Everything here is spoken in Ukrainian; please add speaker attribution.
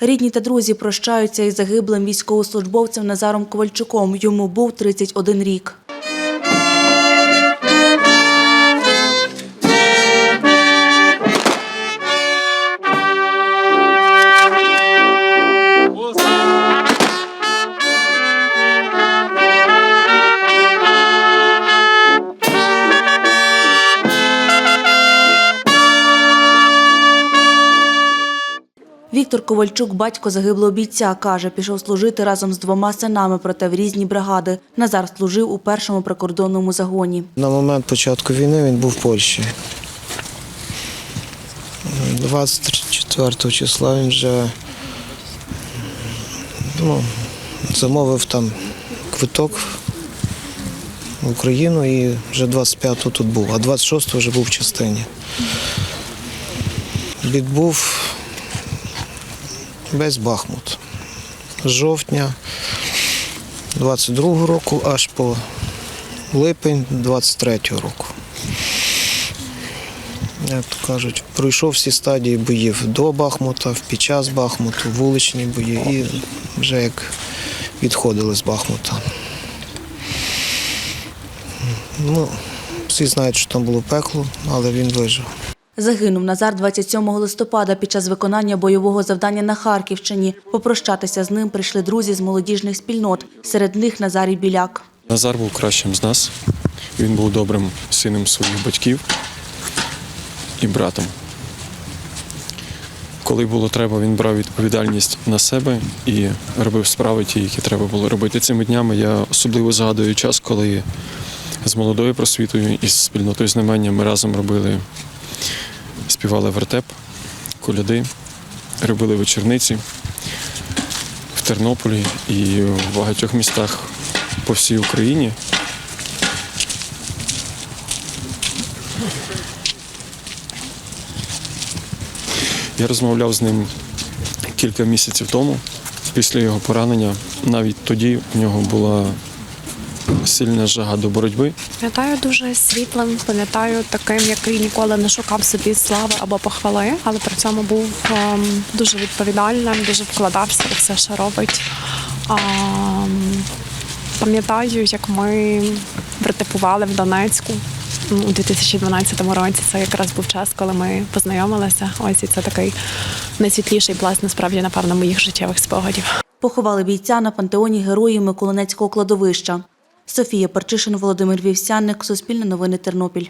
Speaker 1: Рідні та друзі прощаються із загиблим військовослужбовцем Назаром Ковальчуком. Йому був 31 рік. Віктор Ковальчук, батько загиблого бійця, каже, пішов служити разом з двома синами, проте в різні бригади. Назар служив у першому прикордонному загоні.
Speaker 2: На момент початку війни він був в Польщі. 24 числа він вже ну, замовив там квиток в Україну і вже 25-го тут був, а 26-го вже був в частині. Відбув весь Бахмут. З жовтня 22-го року аж по липень 23-го року. Як то кажуть, пройшов всі стадії боїв до Бахмута, під час Бахмуту, вуличні бої і вже як відходили з Бахмута. Ну, всі знають, що там було пекло, але він вижив.
Speaker 1: Загинув Назар 27 листопада під час виконання бойового завдання на Харківщині. Попрощатися з ним прийшли друзі з молодіжних спільнот. Серед них Назарій Біляк.
Speaker 3: Назар був кращим з нас. Він був добрим сином своїх батьків і братом. Коли було треба, він брав відповідальність на себе і робив справи ті, які треба було робити. Цими днями я особливо згадую час, коли з молодою просвітою і з спільнотою знамення ми разом робили, співали вертеп, коляди, робили вечорниці в Тернополі і в багатьох містах по всій Україні. Я розмовляв з ним кілька місяців тому, після його поранення. Навіть тоді в нього була сильна жага до боротьби.
Speaker 4: Пам'ятаю дуже світлим, пам'ятаю таким, який ніколи не шукав собі слави або похвали, але при цьому був ем, дуже відповідальним, дуже вкладався у все, що робить. Ем, пам'ятаю, як ми вертепували в Донецьку у 2012 році. Це якраз був час, коли ми познайомилися. Ось і це такий найсвітліший пласт, насправді, напевно, моїх життєвих спогадів.
Speaker 1: Поховали бійця на пантеоні героїв Миколинецького кладовища. Софія Парчишин, Володимир Вівсянник, Суспільне новини Тернопіль.